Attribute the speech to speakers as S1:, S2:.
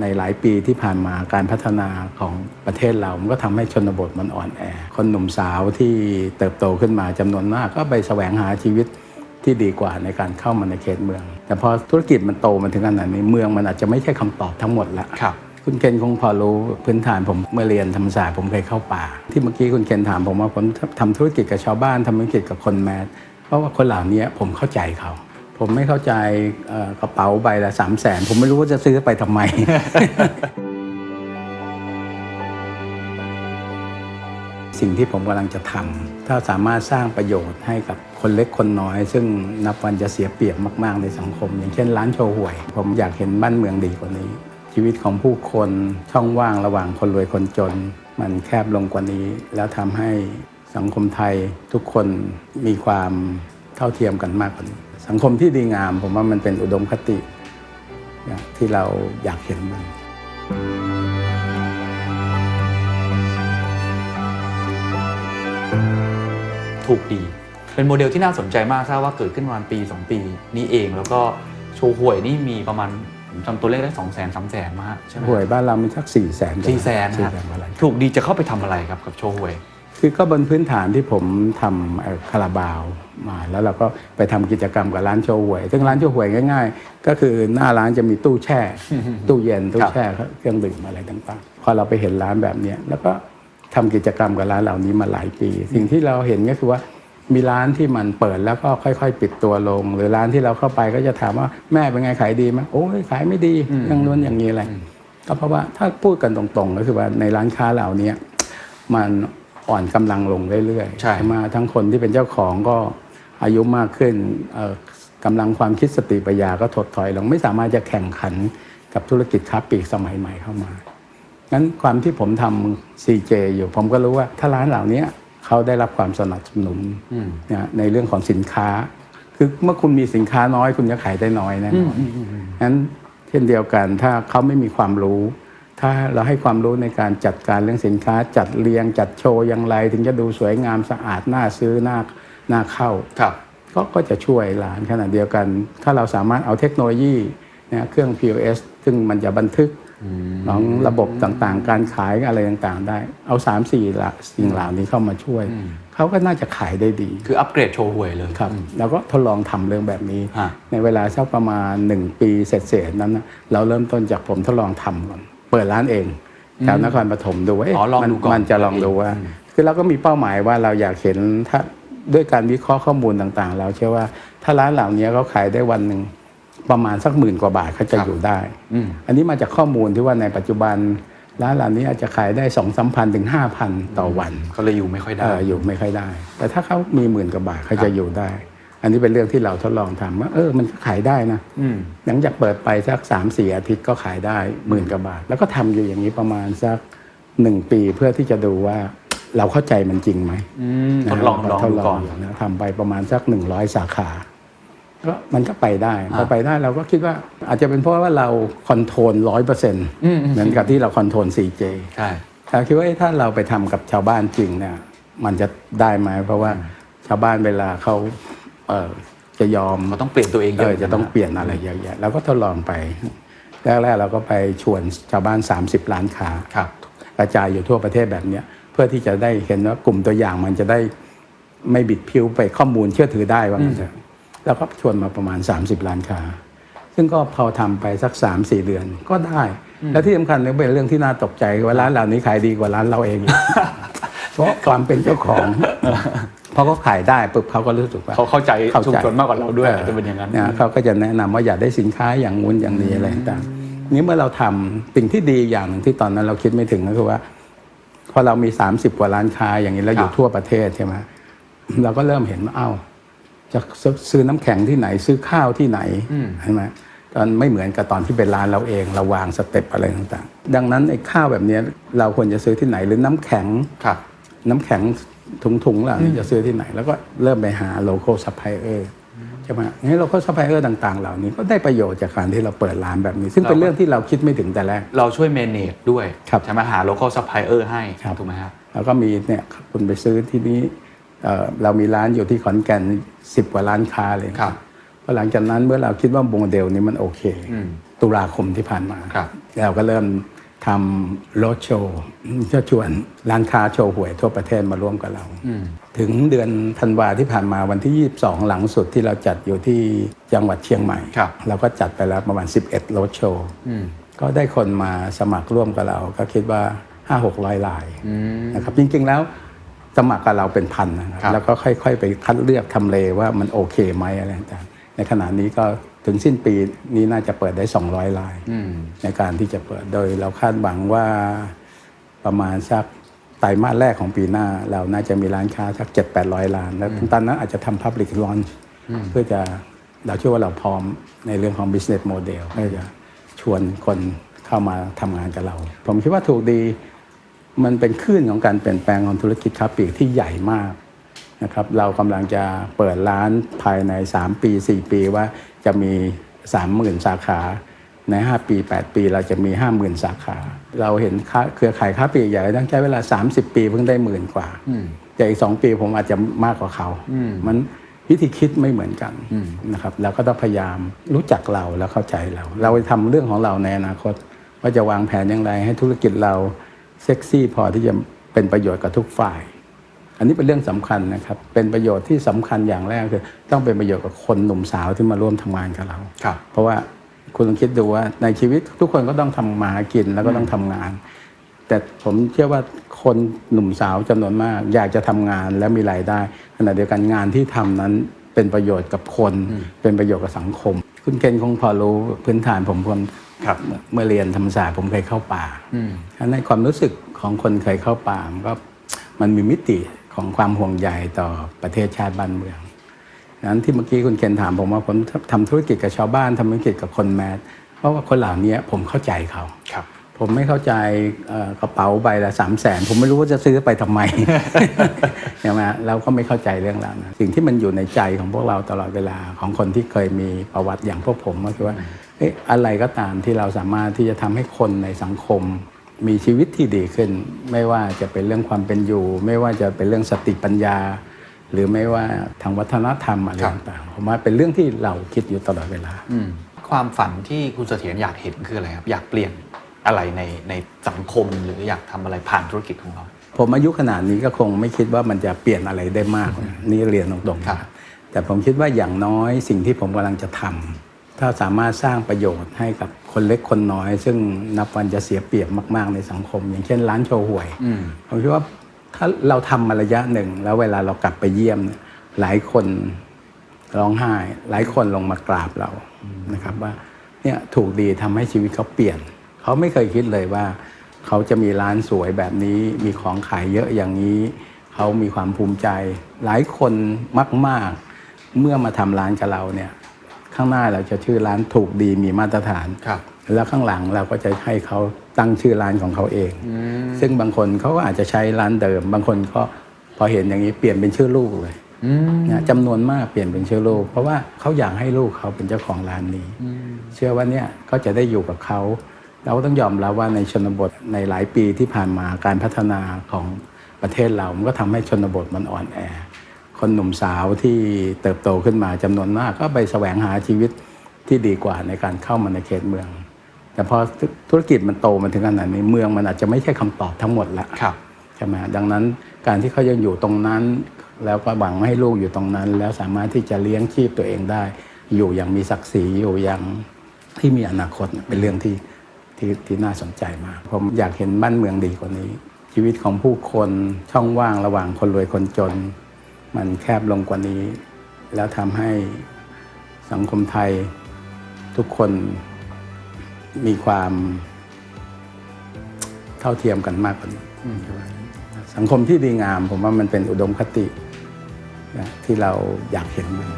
S1: ในหลายปีที่ผ่านมาการพัฒนาของประเทศเรา มันก็ทำให้ชนบทมันอ่อนแอ คนหนุ่มสาวที่เติบโตขึ้นมาจำนวนมาก ก็ไปแสวงหาชีวิตที่ดีกว่าในการเข้ามาในเขตเมือง แต่พอธุรกิจมันโตมาถึงขนาดนี้เมืองมันอาจจะไม่ใช่คำตอบทั้งหมดละ
S2: ครับ
S1: คุณเคนคงพอรู้พื้นฐานผมเมื่อเรียนธรรมศาสตร์ผมเคยเข้าป่า ที่เมื่อกี้คุณเคนถามผมว่าผมทำธุรกิจกับชาวบ้านทำธุรกิจกับคนแมสเพราะว่าคนเหล่านี้ผมเข้าใจเขา ผมไม่เข้าใจเอ่อกระเป๋าใบละสามแสนผมไม่รู้ว่าจะซื้อไปทำไม สิ่งที่ผมกำลังจะทำถ้าสามารถสร้างประโยชน์ให้กับคนเล็กคนน้อย ซึ่งนับวันจะเสียเปรียบมาก ๆ ในสังคม อย่างเช่นร้านโชว์หวย ผมอยากเห็นบ้านเมืองดีกว่านี้ ชีวิตของผู้คนช่องว่างระหว่างคนรวยคนจน มันแคบลงกว่านี้ แล้วทำให้สังคมไทยทุกคนมีความ เท่าเทียมกันมากกว่านี้ สังคมที่ดีงาม ผมว่ามันเป็นอุดมคติที่เราอยากเห็นมัน
S2: ถูกดี เป็นโมเดลที่น่าสนใจมากทราบว่าเกิดขึ้นประมาณปี 2 ปี นี้เองแล้วก็โชว์หวยนี่มีประมาณผมจำตัวเลขได้2 0 0 0 0 0 3 0 0 0 0มากใช่ไหม
S1: หวยบ้านเรามีสักสี่แสน
S2: สี่แสน
S1: สี่
S2: ฮะ
S1: แสนกว่าล้าน
S2: ถูกดีจะเข้าไปทำอะไรครับกับโชว์หวย
S1: คือก็บนพื้นฐานที่ผมทำเอ่อคาราบาวมาแล้วเราก็ไปทำกิจกรรมกับร้านโชว์หวย ซึ่งร้านโชว์หวยง่าย ๆ ก็คือหน้าร้านจะมีตู้แช่ ตู้เย็นตู้แช่เครื่องดื่มอะไรต่างๆ พอเราไปเห็นร้านแบบเนี้ยแล้วก็ทำกิจกรรมกับร้านเหล่านี้มาหลายปี สิ่งที่เราเห็นก็คือว่ามีร้านที่มันเปิดแล้วก็ค่อย ๆ ปิดตัวลง หรือร้านที่เราเข้าไปก็จะถามว่าแม่เป็นไงขายดีไหมโอ้ยขายไม่ดีอย่างนู้นอย่างนี้อะไรก็เพราะว่าถ้าพูดกันตรงๆ ก็คือว่าในร้านค้าเหล่านี้มัน อ่อนกำลังลงเรื่อยๆ
S2: ใช่
S1: ไหมทั้งคนที่เป็นเจ้าของก็อายุมากขึ้นเอ่อกำลังความคิดสติปัญญาก็ถดถอยลงไม่สามารถจะแข่งขันกับธุรกิจค้าปลีกสมัยใหม่เข้ามางั้นความที่ผมทำ CJ อยู่ ผมก็รู้ว่าถ้าร้านเหล่านี้เขาได้รับความสนับสนุนนะในเรื่องของสินค้า คือเมื่อคุณมีสินค้าน้อย คุณจะขายได้น้อยแน่นอนงั้นเช่นเดียวกันถ้าเขาไม่มีความรู้ ถ้าเราให้ความรู้ในการจัดการเรื่องสินค้า จัดเรียงจัดโชว์อย่างไร ถึงจะดูสวยงามสะอาดน่าซื้อน่าน่าเข้า
S2: ครับ
S1: ก็ก็จะช่วยร้านขนาดเดียวกัน ถ้าเราสามารถเอาเทคโนโลยีนะเครื่อง POS ซึ่งมันจะบันทึกของระบบต่างๆ การขายอะไรต่างๆ ได้ เอา3 4ละสิ่งเหล่านี้เข้ามาช่วย เขาก็น่าจะขายได้ดี
S2: คืออัปเกรดโชว์หวยเลย
S1: ครับเราก็ทดลองทำเรื่องแบบนี้
S2: ฮะ
S1: ในเวลาสักประมาณ 1 ปีเศษๆนั้นนะเราเริ่มต้นจากผมทดลองทำก่อน เปิดร้านเองแถวนครปฐมดูว่าเอ๊ะ
S2: อ๋อลอง
S1: มัน
S2: ดูก่อน
S1: มันจะลองดูว่า คือเราก็มีเป้าหมายว่าเราอยากเห็นถ้าด้วยการวิเคราะห์ข้อมูลต่างๆ เราเชื่อว่าถ้าร้านเหล่านี้เขาขายได้วันหนึ่งประมาณสักหมื่นกว่าบาทเขาจะอยู่ได้
S2: อืม
S1: อันนี้มาจากข้อมูลที่ว่าในปัจจุบันร้านเหล่านี้อาจจะขายได้สองสามพันถึงห้าพันต่อวัน
S2: ก็เลยอยู่ไม่ค่อยได้
S1: เอออยู่ไม่ค่อยได้ แต่ถ้าเขามีหมื่นกว่าบาทเขาจะอยู่ได้ อันนี้เป็นเรื่องที่เราทดลองทำว่าเออมันก็ขายได้นะ
S2: อืม
S1: หลังจากเปิดไปสักสามสี่อาทิตย์ก็ขายได้หมื่นกว่าบาท แล้วก็ทำอยู่อย่างนี้ประมาณสักหนึ่งปีเพื่อที่จะดูว่าเราเข้าใจมันจริงไหม
S2: อืมทดลองลอง
S1: ทด
S2: ดู
S1: ล
S2: ก่
S1: อ
S2: องน
S1: อยู่นะทำไปประมาณสักหนึ่งร้อยสาขาก็มันก็ไปได้พอไปได้เราก็คิดว่าอาจจะเป็นเพราะว่าเราคอนโทรลร้อยเปอร์เซ็นต์เหมือนกับที่เราคอนโทรล 4J
S2: ใช่
S1: เราคิดว่าเอ๊ะถ้าเราไปทำกับชาวบ้านจริงเนี่ยมันจะได้ไหมเพราะว่าชาวบ้านเวลาเขาเออ จะยอม
S2: เขาต้องเปลี่ยนตัวเองเย
S1: เอ
S2: อะ
S1: อจะต้องเปลี่ยนอะไรเยอะแยะเราก็ทดลองไปแรกๆเราก็ไปชวนชาวบ้าน 30 ล้านค้า
S2: ครับ
S1: กระจายอยู่ทั่วประเทศแบบเนี้ยเพื่อที่จะได้เห็นว่ากลุ่มตัวอย่างมันจะได้ไม่บิดพิ้วไปข้อมูลเชื่อถือได้ว่ามันจะแล้วก็ชวนมาประมาณ 30 ล้านค้า ซึ่งก็พอทำไปสัก 3 4 เดือนก็ได้ และที่สำคัญก็เป็นเรื่องที่น่าตกใจว่าร้านเหล่านี้ขายดีกว่าร้านเราเองอีกเพราะความเป็นเจ้าของ พอเขาขายได้ปุ๊บเขาก็รู้สึกว่า
S2: เขาเข้าใจ
S1: เข้าใจ
S2: ชุมชนมากกว่าเราด้วยอาจจะเป็นอย่างนั้นะ
S1: เขาก็จะแนะนำว่าอยากได้สินค้าอย่างงู้นอย่างนี้อะไรต่างๆนี้เมื่อเราทำสิ่งที่ดีอย่างหนึ่งที่ตอนนั้นเราคิดไม่ถึงก็คือว่าพอเรามี 30 กว่าร้านค้าอย่างนี้แล้วอยู่
S2: ครับ
S1: ทั่วประเทศใช่ไหมเราก็เริ่มเห็นว่าเอ้าจะซื้อน้ำแข็งที่ไหนซื้อข้าวที่ไหนใช่ไหมตอนไม่เหมือนกับตอนที่เป็นร้านเราเองเราวางสเต็ปอะไรต่างๆ ดังนั้นไอ้ข้าวแบบนี้เราควรจะซื้อที่ไหนหรือน้ำแข็ง
S2: ครับ
S1: น้ำแข็ง ถุงๆเหล่านี้จะซื้อที่ไหน แล้วก็เริ่มไปหา local supplier ใช่ไหมงั้น local supplier ต่าง ๆ เหล่านี้ก็ได้ประโยชน์จากการที่เราเปิดร้านแบบนี้ ซึ่งเป็น
S2: เราก็
S1: เรื่องที่เราคิดไม่ถึงแต่แรก
S2: เราช่วยเมเนจด้วย
S1: ครับ
S2: ใช่ไหมหา local supplier ให้
S1: ครับ
S2: ถูกไหมครับ
S1: แล้วก็มีเนี่ยคุณไปซื้อที่นี้เอ่อเรามีร้านอยู่ที่ขอนแก่นสิบกว่าร้านค้าเลย
S2: ครับ
S1: พอหลังจากนั้นเมื่อเราคิดว่าโมเดลนี้มันโอเค
S2: อืม
S1: ตุลาคมที่ผ่านมา
S2: ครับ
S1: เราก็เริ่ม ทำโรดโชว์จะชวนร้านค้าโชว์หวยทั่วประเทศมาร่วมกับเรา
S2: อืม
S1: ถึงเดือนธันวาที่ผ่านมาวันที่ 22 หลังสุดที่เราจัดอยู่ที่จังหวัดเชียงใหม่
S2: ครับ
S1: เราก็จัดไปแล้วประมาณ 11 โรดโชว์
S2: อืม
S1: ก็ได้คนมาสมัครร่วมกับเรา ก็คิดว่า 5 6 0 0ลาย
S2: อืม
S1: นะครับจริง ๆ แล้วสมัครกับเราเป็นพันนะครับ
S2: ครับ
S1: แล้วก็ค่อย ๆ ไปคัดเลือกทำเลว่ามันโอเคไหมอะไรต่างๆในขณะนี้ก็ ถึงสิ้นปีนี้น่าจะเปิดได้ 200 ลาย
S2: อืม
S1: ในการที่จะเปิดโดยเราคาดหวังว่าประมาณสักไตรมาสแรกของปีหน้า เราน่าจะมีร้านค้าสัก 7 8 0 0 ล้าน แล้วตอนนั้นอาจจะทำ Public Launch เพื่อจะเราเชื่อว่าเราพร้อมในเรื่องของ business model เพื่อจะชวนคนเข้ามาทำงานกับเรา ผมคิดว่าถูกดีมันเป็นคลื่นของการเปลี่ยนแปลงของธุรกิจค้าปลีกที่ใหญ่มากนะครับเรากำลังจะเปิดร้านภายใน 3 ปี 4 ปีว่า จะมี 30,000 สาขาใน 5 ปี 8 ปีเราจะมี 50,000 สาขา เราเห็นค้าเครือข่ายค้าปลีกใหญ่ต้องใช้เวลา 30 ปีเพิ่งได้หมื่นกว่า
S2: อืม
S1: แต่อีก 2 ปีผมอาจจะมากกว่าเขา
S2: อืม
S1: มันวิธีคิดไม่เหมือนกัน
S2: อืม
S1: นะครับเราก็ต้องพยายามรู้จักเราแล้วเข้าใจเรา เราไปทำเรื่องของเราในอนาคต ว่าจะวางแผนอย่างไรให้ธุรกิจเราเซ็กซี่พอที่จะเป็นประโยชน์กับทุกฝ่าย อันนี้เป็นเรื่องสำคัญนะครับ เป็นประโยชน์ที่สำคัญอย่างแรกคือ ต้องเป็นประโยชน์กับคนหนุ่มสาวที่มาร่วมทำงานกับเรา
S2: ครับ
S1: เพราะว่าคุณลองคิดดูว่าในชีวิตทุกคนก็ต้องทำมาหากินแล้วก็ต้องทำงาน แต่ผมเชื่อว่าคนหนุ่มสาวจำนวนมาก อยากจะทำงานและมีรายได้ขณะเดียวกันงานที่ทำนั้นเป็นประโยชน์กับคน เป็นประโยชน์กับสังคม คุณเคนคงพอรู้พื้นฐานผมผม
S2: ครับ
S1: เมื่อเรียนธรรมศาสตร์ผมเคยเข้าป่า
S2: อืม
S1: ในความรู้สึกของคนเคยเข้าป่ามันก็มันมีมิติ ของความห่วงใยต่อประเทศชาติบ้านเมืองนั้นที่เมื่อกี้คุณเคนถามผมว่าผมทำธุรกิจกับชาวบ้านทำธุรกิจกับคนแมสเพราะว่าคนเหล่านี้ผมเข้าใจเขา
S2: ครับ
S1: ผมไม่เข้าใจเอ่อกระเป๋าใบละสามแสนผมไม่รู้ว่าจะซื้อไปทำไมใช่ไหมเราก็ไม่เข้าใจเรื่องราวนะสิ่งที่มันอยู่ในใจของพวกเราตลอดเวลาของคนที่เคยมีประวัติอย่างพวกผมก็คือว่าเอ๊ะอะไรก็ตามที่เราสามารถที่จะทำให้คนในสังคม มีชีวิตที่ดีขึ้น ไม่ว่าจะเป็นเรื่องความเป็นอยู่ ไม่ว่าจะเป็นเรื่องสติปัญญา หรือไม่ว่าทางวัฒนธรรมอะไร
S2: ครับ
S1: ต่างๆผมว่าเป็นเรื่องที่เราคิดอยู่ตลอดเวลา
S2: อืมความฝันที่คุณเสถียรอยากเห็นคืออะไรครับอยากเปลี่ยนอะไรในในสังคมหรืออยากทำอะไรผ่านธุรกิจของเรา
S1: ผมอายุขนาดนี้ก็คงไม่คิดว่ามันจะเปลี่ยนอะไรได้มากนะนี่เรียนตรงๆ
S2: ครับ
S1: นะแต่ผมคิดว่าอย่างน้อยสิ่งที่ผมกำลังจะทำ ถ้าสามารถสร้างประโยชน์ให้กับคนเล็กคนน้อย ซึ่งนับวันจะเสียเปรียบมาก ๆ ในสังคม อย่างเช่นร้านโชว์หวย
S2: อืม
S1: ผมคิดว่าถ้าเราทำมาระยะหนึ่ง แล้วเวลาเรากลับไปเยี่ยมเนี่ยหลายคนร้องไห้ หลายคนลงมากราบเรานะครับว่าเนี่ยถูกดีทำให้ชีวิตเขาเปลี่ยน เขาไม่เคยคิดเลยว่า เขาจะมีร้านสวยแบบนี้ มีของขายเยอะอย่างนี้ เขามีความภูมิใจ หลายคนมาก ๆ เมื่อมาทำร้านกับเราเนี่ย ข้างหน้าเราจะชื่อร้านถูกดีมีมาตรฐาน
S2: ครับ
S1: แล้วข้างหลังเราก็จะให้เขาตั้งชื่อร้านของเขาเอง
S2: อืม
S1: ซึ่งบางคนเขาก็อาจจะใช้ร้านเดิม บางคนก็พอเห็นอย่างนี้เปลี่ยนเป็นชื่อลูกเลย
S2: อืม
S1: นะจำนวนมากเปลี่ยนเป็นชื่อลูก เพราะว่าเขาอยากให้ลูกเขาเป็นเจ้าของร้านนี้
S2: อืม
S1: เชื่อว่าเนี่ยก็จะได้อยู่กับเขา เราก็ต้องยอมรับว่าในชนบทในหลายปีที่ผ่านมาการพัฒนาของประเทศเรา มันก็ทำให้ชนบทมันอ่อนแอ คนหนุ่มสาวที่เติบโตขึ้นมาจำนวนมาก ก็ไปแสวงหาชีวิตที่ดีกว่าในการเข้ามาในเขตเมือง แต่พอธุรกิจมันโตมาถึงขนาดนี้เมืองมันอาจจะไม่ใช่คำตอบทั้งหมดละ
S2: ครับ
S1: ใช่ไหมดังนั้นการที่เขายังอยู่ตรงนั้น แล้วก็หวังให้ลูกอยู่ตรงนั้น แล้วสามารถที่จะเลี้ยงชีพตัวเองได้ อยู่อย่างมีศักดิ์ศรีอยู่อย่างที่มีอนาคตเนี่ยเป็นเรื่องที่ที่ที่น่าสนใจมากผมอยากเห็นบ้านเมืองดีกว่านี้ ชีวิตของผู้คนช่องว่างระหว่างคนรวยคนจน มันแคบลงกว่านี้ แล้วทำให้สังคมไทยทุกคนมีความเท่าเทียมกันมากกว่านี้ สังคมที่ดีงาม ผมว่ามันเป็นอุดมคติที่เราอยากเห็นมัน